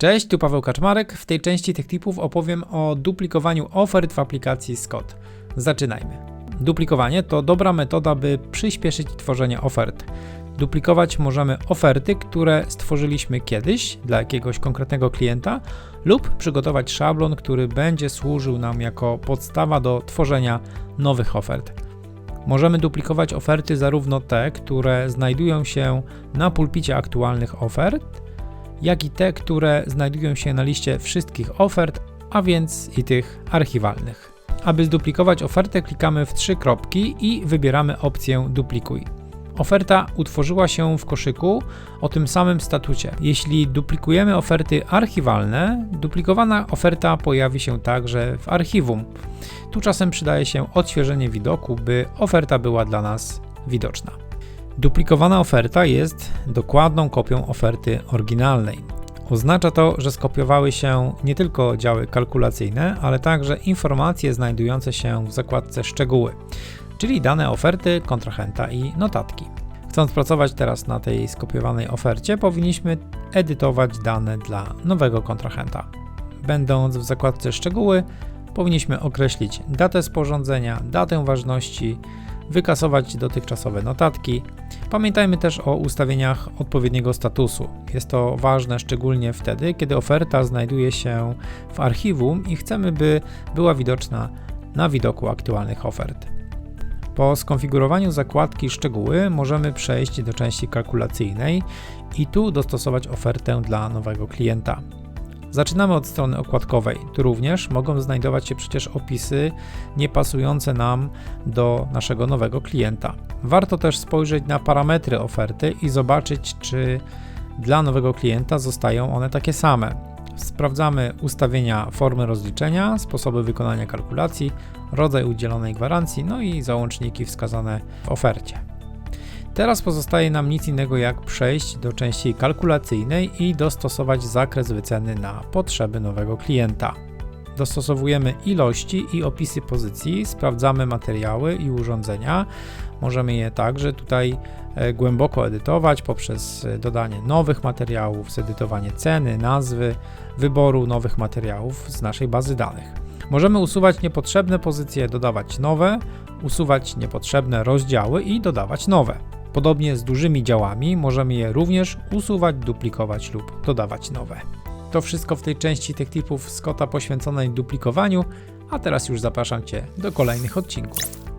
Cześć, tu Paweł Kaczmarek. W tej części tych tipów opowiem o duplikowaniu ofert w aplikacji Scott. Zaczynajmy. Duplikowanie to dobra metoda, by przyspieszyć tworzenie ofert. Duplikować możemy oferty, które stworzyliśmy kiedyś dla jakiegoś konkretnego klienta, lub przygotować szablon, który będzie służył nam jako podstawa do tworzenia nowych ofert. Możemy duplikować oferty zarówno te, które znajdują się na pulpicie aktualnych ofert, jak i te, które znajdują się na liście wszystkich ofert, a więc i tych archiwalnych. Aby zduplikować ofertę, klikamy w trzy kropki i wybieramy opcję Duplikuj. Oferta utworzyła się w koszyku o tym samym statucie. Jeśli duplikujemy oferty archiwalne, duplikowana oferta pojawi się także w archiwum. Tu czasem przydaje się odświeżenie widoku, by oferta była dla nas widoczna. Duplikowana oferta jest dokładną kopią oferty oryginalnej. Oznacza to, że skopiowały się nie tylko działy kalkulacyjne, ale także informacje znajdujące się w zakładce szczegóły, czyli dane oferty, kontrahenta i notatki. Chcąc pracować teraz na tej skopiowanej ofercie, powinniśmy edytować dane dla nowego kontrahenta. Będąc w zakładce szczegóły, powinniśmy określić datę sporządzenia, datę ważności, wykasować dotychczasowe notatki. Pamiętajmy też o ustawieniach odpowiedniego statusu. Jest to ważne szczególnie wtedy, kiedy oferta znajduje się w archiwum i chcemy, by była widoczna na widoku aktualnych ofert. Po skonfigurowaniu zakładki szczegóły możemy przejść do części kalkulacyjnej i tu dostosować ofertę dla nowego klienta. Zaczynamy od strony okładkowej. Tu również mogą znajdować się przecież opisy niepasujące nam do naszego nowego klienta. Warto też spojrzeć na parametry oferty i zobaczyć, czy dla nowego klienta zostają one takie same. Sprawdzamy ustawienia formy rozliczenia, sposoby wykonania kalkulacji, rodzaj udzielonej gwarancji, no i załączniki wskazane w ofercie. Teraz pozostaje nam nic innego jak przejść do części kalkulacyjnej i dostosować zakres wyceny na potrzeby nowego klienta. Dostosowujemy ilości i opisy pozycji, sprawdzamy materiały i urządzenia. Możemy je także tutaj e, głęboko edytować poprzez e, dodanie nowych materiałów, zedytowanie ceny, nazwy, wyboru nowych materiałów z naszej bazy danych. Możemy usuwać niepotrzebne pozycje, dodawać nowe, usuwać niepotrzebne rozdziały i dodawać nowe. Podobnie z dużymi działami możemy je również usuwać, duplikować lub dodawać nowe. To wszystko w tej części tych tipów Scotta poświęconej duplikowaniu, a teraz już zapraszam Cię do kolejnych odcinków.